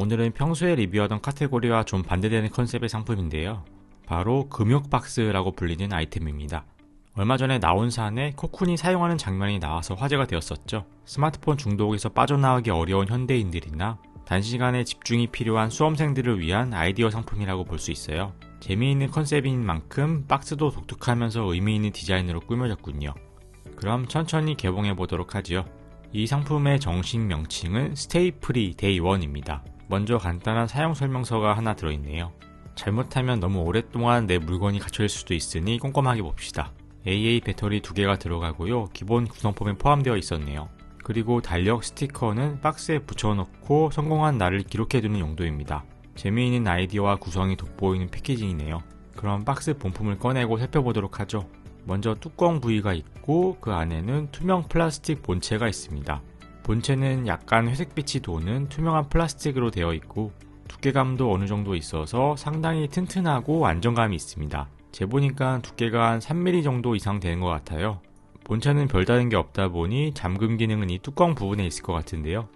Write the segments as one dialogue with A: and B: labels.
A: 오늘은 평소에 리뷰하던 카테고리와 좀 반대되는 컨셉의 상품인데요. 바로 금욕박스라고 불리는 아이템입니다. 얼마 전에 나온 사안에 코쿤이 사용하는 장면이 나와서 화제가 되었었죠. 스마트폰 중독에서 빠져나오기 어려운 현대인들이나 단시간에 집중이 필요한 수험생들을 위한 아이디어 상품이라고 볼 수 있어요. 재미있는 컨셉인 만큼 박스도 독특하면서 의미있는 디자인으로 꾸며졌군요. 그럼 천천히 개봉해 보도록 하지요. 이 상품의 정식 명칭은 스테이 프리 데이 1입니다. 먼저 간단한 사용 설명서가 하나 들어있네요. 잘못하면 너무 오랫동안 내 물건이 갇혀있을 수도 있으니 꼼꼼하게 봅시다. AA 배터리 두 개가 들어가고요. 기본 구성품에 포함되어 있었네요. 그리고 달력 스티커는 박스에 붙여놓고 성공한 날을 기록해두는 용도입니다. 재미있는 아이디어와 구성이 돋보이는 패키징이네요. 그럼 박스 본품을 꺼내고 살펴보도록 하죠. 먼저 뚜껑 부위가 있고 그 안에는 투명 플라스틱 본체가 있습니다. 본체는 약간 회색빛이 도는 투명한 플라스틱으로 되어 있고 두께감도 어느 정도 있어서 상당히 튼튼하고 안정감이 있습니다. 재보니까 두께가 한 3mm 정도 이상 되는 것 같아요. 본체는 별다른 게 없다 보니 잠금 기능은 이 뚜껑 부분에 있을 것 같은데요.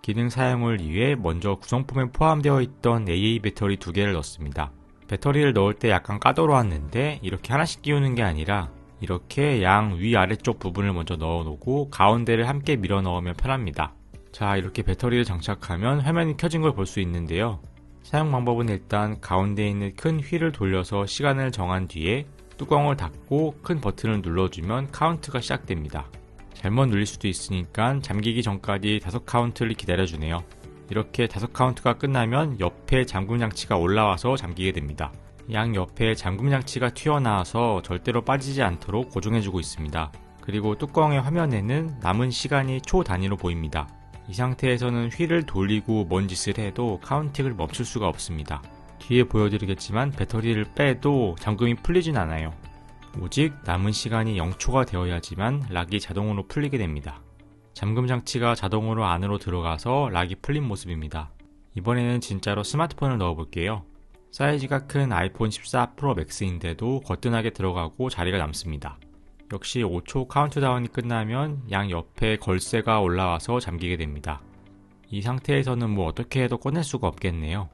A: 기능 사용을 위해 먼저 구성품에 포함되어 있던 AA 배터리 두 개를 넣습니다. 배터리를 넣을 때 약간 까다로웠는데 이렇게 하나씩 끼우는 게 아니라 이렇게 양 위아래쪽 부분을 먼저 넣어 놓고 가운데를 함께 밀어 넣으면 편합니다. 자 이렇게 배터리를 장착하면 화면이 켜진 걸 볼 수 있는데요. 사용 방법은 일단 가운데 있는 큰 휠을 돌려서 시간을 정한 뒤에 뚜껑을 닫고 큰 버튼을 눌러주면 카운트가 시작됩니다. 잘못 눌릴 수도 있으니까 잠기기 전까지 다섯 카운트를 기다려주네요. 이렇게 다섯 카운트가 끝나면 옆에 잠금 장치가 올라와서 잠기게 됩니다. 양 옆에 잠금 장치가 튀어나와서 절대로 빠지지 않도록 고정해주고 있습니다. 그리고 뚜껑의 화면에는 남은 시간이 초 단위로 보입니다. 이 상태에서는 휠을 돌리고 뭔 짓을 해도 카운팅을 멈출 수가 없습니다. 뒤에 보여드리겠지만 배터리를 빼도 잠금이 풀리진 않아요. 오직 남은 시간이 0초가 되어야지만 락이 자동으로 풀리게 됩니다. 잠금 장치가 자동으로 안으로 들어가서 락이 풀린 모습입니다. 이번에는 진짜로 스마트폰을 넣어볼게요. 사이즈가 큰 아이폰 14 프로 맥스인데도 거뜬하게 들어가고 자리가 남습니다. 역시 5초 카운트다운이 끝나면 양 옆에 걸쇠가 올라와서 잠기게 됩니다. 이 상태에서는 뭐 어떻게 해도 꺼낼 수가 없겠네요.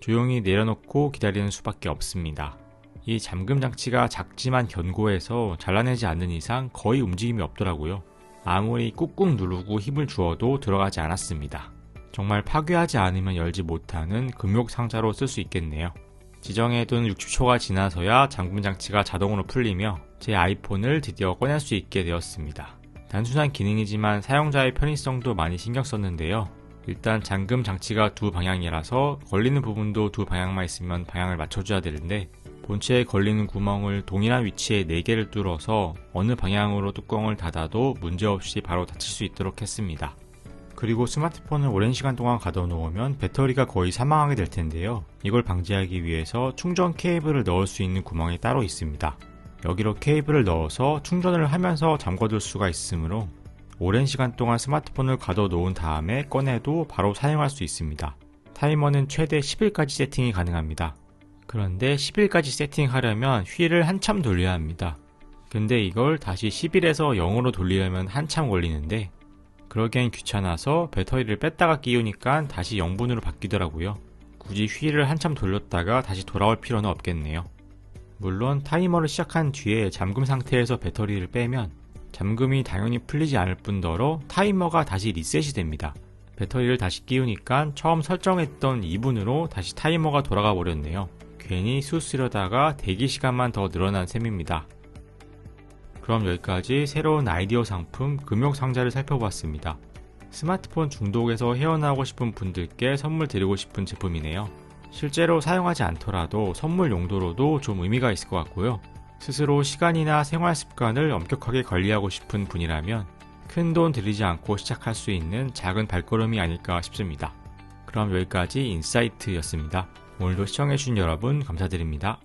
A: 조용히 내려놓고 기다리는 수밖에 없습니다. 이 잠금 장치가 작지만 견고해서 잘라내지 않는 이상 거의 움직임이 없더라고요. 아무리 꾹꾹 누르고 힘을 주어도 들어가지 않았습니다. 정말 파괴하지 않으면 열지 못하는 금욕 상자로 쓸 수 있겠네요. 지정해둔 60초가 지나서야 잠금 장치가 자동으로 풀리며 제 아이폰을 드디어 꺼낼 수 있게 되었습니다. 단순한 기능이지만 사용자의 편의성도 많이 신경 썼는데요. 일단 잠금 장치가 두 방향이라서 걸리는 부분도 두 방향만 있으면 방향을 맞춰줘야 되는데 본체에 걸리는 구멍을 동일한 위치에 4개를 뚫어서 어느 방향으로 뚜껑을 닫아도 문제없이 바로 닫힐 수 있도록 했습니다. 그리고 스마트폰을 오랜 시간 동안 가둬놓으면 배터리가 거의 사망하게 될 텐데요. 이걸 방지하기 위해서 충전 케이블을 넣을 수 있는 구멍이 따로 있습니다. 여기로 케이블을 넣어서 충전을 하면서 잠궈둘 수가 있으므로 오랜 시간 동안 스마트폰을 가둬놓은 다음에 꺼내도 바로 사용할 수 있습니다. 타이머는 최대 10일까지 세팅이 가능합니다. 그런데 10일까지 세팅하려면 휠을 한참 돌려야 합니다. 근데 이걸 다시 10일에서 0으로 돌리려면 한참 걸리는데 그러기엔 귀찮아서 배터리를 뺐다가 끼우니까 다시 0분으로 바뀌더라고요. 굳이 휠을 한참 돌렸다가 다시 돌아올 필요는 없겠네요. 물론 타이머를 시작한 뒤에 잠금 상태에서 배터리를 빼면 잠금이 당연히 풀리지 않을 뿐더러 타이머가 다시 리셋이 됩니다. 배터리를 다시 끼우니까 처음 설정했던 2분으로 다시 타이머가 돌아가 버렸네요. 괜히 수쓰려다가 대기 시간만 더 늘어난 셈입니다. 그럼 여기까지 새로운 아이디어 상품 금욕 상자를 살펴봤습니다. 스마트폰 중독에서 헤어나오고 싶은 분들께 선물 드리고 싶은 제품이네요. 실제로 사용하지 않더라도 선물 용도로도 좀 의미가 있을 것 같고요. 스스로 시간이나 생활 습관을 엄격하게 관리하고 싶은 분이라면 큰 돈 들이지 않고 시작할 수 있는 작은 발걸음이 아닐까 싶습니다. 그럼 여기까지 인사이트였습니다. 오늘도 시청해주신 여러분 감사드립니다.